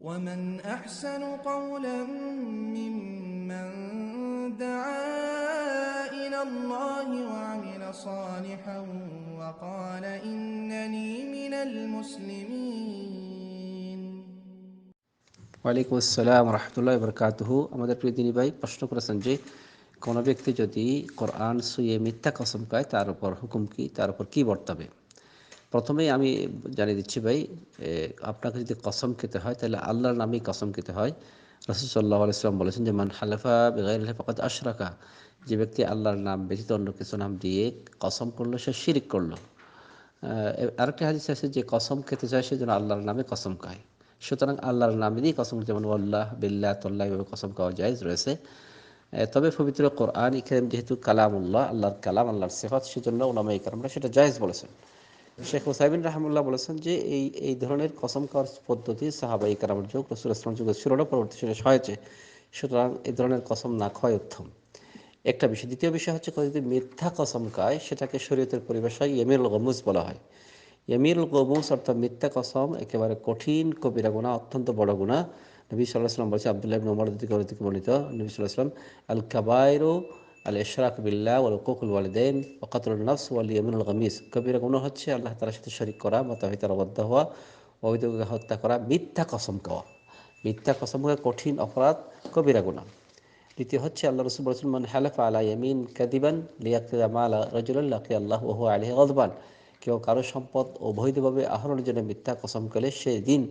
ومن أحسن قولا ممن دعا إلى الله وعمل صالحا وقال إنني من المسلمين ওয়ালাইকুম আসসালাম রহমতুল্লাহ বরকাতহু আমাদের প্রিয় দিনী ভাই প্রশ্ন করেছেন যে কোনো ব্যক্তি যদি কোরআন সুয়ে মিথ্যা কসম খায় তার উপর হুকুম কি তার উপর কি বর্তাবে প্রথমেই আমি জানিয়ে দিচ্ছি ভাই আপনাকে যদি কসম খেতে হয়, তাহলে আল্লাহর নামেই কসম খেতে হয়। রসুল সাল্লাহ আলাইসলাম বলেছেন যে, মান হালেফা বেগাইল ফকাত আশরাকা। যে ব্যক্তি আল্লাহর নাম ব্যতীত অন্য কিছু নাম দিয়ে কসম করল, সে শিরিক করল। আরেকটা হাদিস আছে যে, কসম খেতে চায়, সে যেন আল্লাহর নামে কসম খায়। সুতরাং আল্লাহর নামে দিয়ে কসম যেমন আল্লাহ বিল্লাহ, তল্লাহ এভাবে কসম খাওয়া যায় রয়েছে। তবে পবিত্র কোরআন ইকরাম যেহেতু কালামুল্লাহ, আল্লাহর কালাম, আল্লাহর সেফাত, সেজন্য ওলামা ইকরামরা সেটা জায়েজ বলেছেন। শেখ হুসাইবিন রাহমুল্লাহ বলেছেন যে এই এই ধরনের কসম খাওয়ার পদ্ধতি সাহাবা ইকরামের যুগ, রসুল ইসলাম যুগের ছিল পরবর্তী সময়ে হয়েছে। সুতরাং এই ধরনের কসম না খাওয়াই উত্তম। একটা বিষয়, দ্বিতীয় বিষয় হচ্ছে যদি মিথ্যা কসম খায়, সেটাকে শরীয়তের পরিভাষায় এমিরুল গমুজ বলা হয়। এমিরুল গমুজ অর্থাৎ মিথ্যা কসম একেবারে কঠিন, কবিরা গুণা অত্যন্ত বড় গুণা নবী সাল্লাহ সাল্লাম বলছে, আবদুল্লাহ থেকে থেকে বর্ণিত, নবী সাল্লাহ সাল্লাম আল কাবায়রু আল ইশরাক বিল্লাহ ওয়াল কুকুল ওয়ালিদাইন ওয়াকাতুল নফস ওয়াল ইয়ামিনুল গামিস কবিরা গুণা হচ্ছে আল্লাহ তাআলার সাথে শরীক করা মাতাপিতার অবাধ্য হওয়া অবৈধ হত্যা করা, মিথ্যা কসম খাওয়া। মিথ্যা কসম খাওয়া কঠিন অপরাধ, কবিরা গুণা দ্বিতীয় হচ্ছে আল্লাহ রসুল বলছেন, মান হালাফা আলা ইয়ামিন কাদিবান লিয়াকিয়া মালা রাজুলাল্লাহি আল্লাহ ওহু আলাইহি গদবান কেউ কারও সম্পদ অবৈধভাবে আহরণের জন্য মিথ্যা কসম করলে সেই দিন,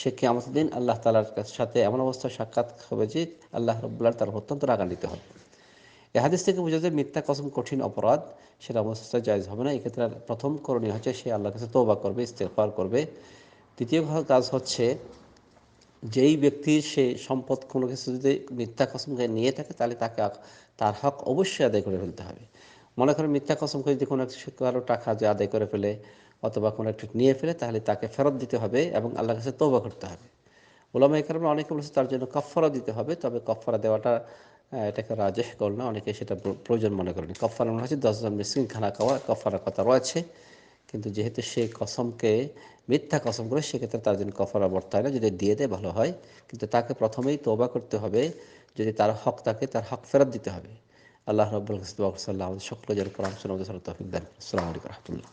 সে কেমত দিন আল্লাহ তালার সাথে এমন অবস্থায় সাক্ষাৎ হবে যে আল্লাহ রব্বুল্লাহ তার অত্যন্ত রাগান্বিত হবে এ হাদিস থেকে বোঝা যায় মিথ্যা, কসম, কঠিন অপরাধ, সেটা অবস্থায় জায়জ হবে না। এক্ষেত্রে প্রথম করণীয় হচ্ছে সে আল্লাহর কাছে তোবা করবে ইস্তেফার করবে। দ্বিতীয় কাজ হচ্ছে যেই ব্যক্তির সে সম্পদ কোনো কিছু যদি মিথ্যা, কসম করে নিয়ে থাকে, তাহলে তাকে তার হক অবশ্যই আদায় করে ফেলতে হবে। মনে করেন মিথ্যা, কসম করে যদি কোনো একটা কারও টাকা যে আদায় করে ফেলে অথবা কোনো একটা নিয়ে ফেলে, তাহলে তাকে ফেরত দিতে হবে এবং আল্লাহর কাছে তোবা করতে হবে। ওলামা কারণে অনেকে বলেছে তার জন্য কফারা দিতে হবে, তবে কফারা দেওয়াটা এটাকে রাজেশ করল অনেকে সেটা প্র- প্রয়োজন মনে করেন। কফারা মনে হচ্ছে দশজন মিসকিন, খানা খাওয়া কফারার কথা রয়েছে। কিন্তু যেহেতু সে কসমকে, মিথ্যা কসম করে, সেক্ষেত্রে তার জন্য কফারা বর্তায় না। যদি দিয়ে দেয়, ভালো হয়। কিন্তু তাকে প্রথমেই তোবা করতে হবে। যদি তার হক তাকে তার হক ফেরত দিতে হবে। আল্লাহ রব্বুল সাল্লাহ সকল কোরআন শোনা তৌফিক দেন আসসালামু আলাইকুম রহমতুল্লাহ।